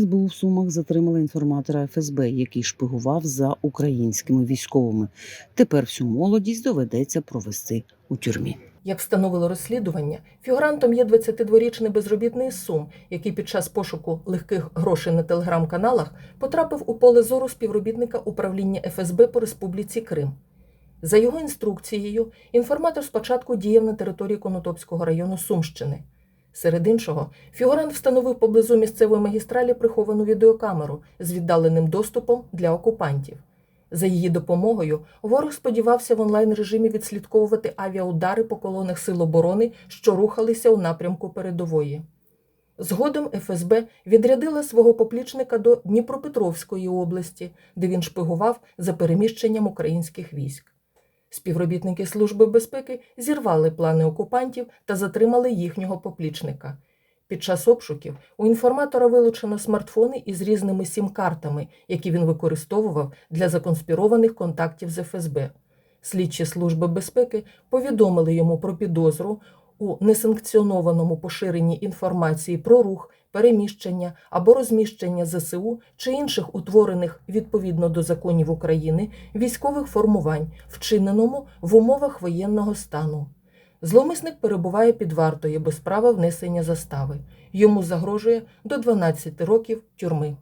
СБУ в Сумах затримали інформатора ФСБ, який шпигував за українськими військовими. Тепер всю молодість доведеться провести у тюрмі. Як встановило розслідування, фігурантом є 22-річний безробітний Сум, який під час пошуку легких грошей на телеграм-каналах потрапив у поле зору співробітника управління ФСБ по Республіці Крим. За його інструкцією, інформатор спочатку діяв на території Конотопського району Сумщини. Серед іншого, фігурант встановив поблизу місцевої магістралі приховану відеокамеру з віддаленим доступом для окупантів. За її допомогою ворог сподівався в онлайн режимі відслідковувати авіаудари по колонах Сил оборони, що рухалися у напрямку передової. Згодом ФСБ відрядила свого поплічника до Дніпропетровської області, де він шпигував за переміщенням українських військ. Співробітники Служби безпеки зірвали плани окупантів та затримали їхнього поплічника. Під час обшуків у інформатора вилучено смартфони із різними сім-картами, які він використовував для законспірованих контактів з ФСБ. Слідчі Служби безпеки повідомили йому про підозру у несанкціонованому поширенні інформації про рух, переміщення або розміщення ЗСУ чи інших утворених відповідно до законів України військових формувань, вчиненому в умовах воєнного стану. Зловмисник перебуває під вартою без права внесення застави. Йому загрожує до 12 років тюрми.